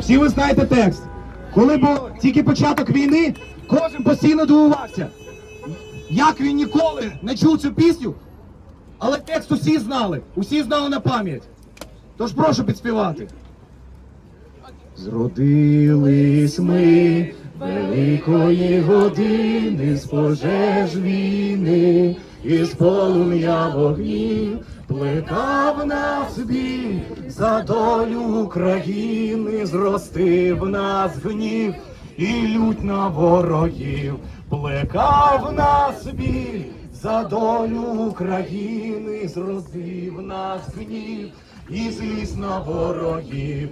Всі ви знаєте текст. Коли був тільки початок війни, кожен постійно дивувався. Як він ніколи не чув цю пісню, але текст усі знали, усі знали на пам'ять. Тож прошу підспівати. Зродились ми великої години з пожеж війни, із полум'я вогнів плекав нас біль за долю України, зростив нас гнів і лють на ворогів, плекав нас біль за долю України, зростив нас гнів і зліз на ворогів.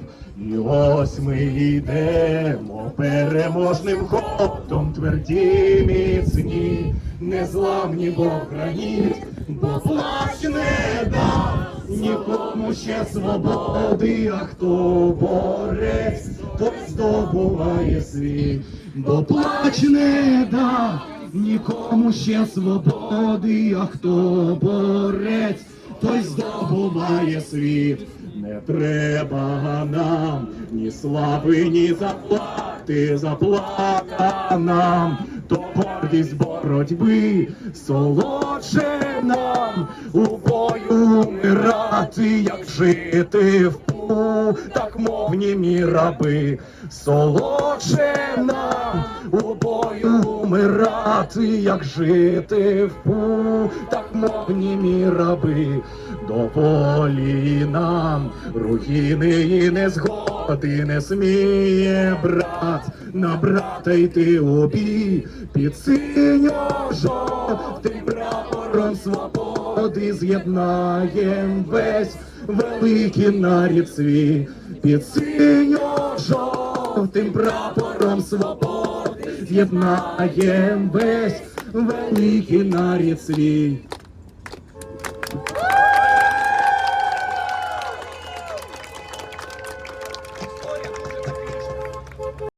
І ось ми йдемо переможним ходом, тверді міцні, незламні Бог граніт, бо плач не дав нікому ще свободи, а хто борець, той здобуває світ, бо плач не дав нікому ще свободи, а хто борець, той здобуває світ. Не треба нам ні слави, ні заплати, заплата нам, то гордість боротьби, солодше нам. У бою умирати, як жити в так мовні мі раби, солодше нам у бою умирати, як жити в пу, так мовні мі раби, до волі нам руїни і незгоди не сміє брат. На брата йти у бій під синьо-жовтим прапором свободи з'єднаєм весь великий нарід свій під синьо-жовтим прапором свободи з'єднаєм весь великий нарід свій.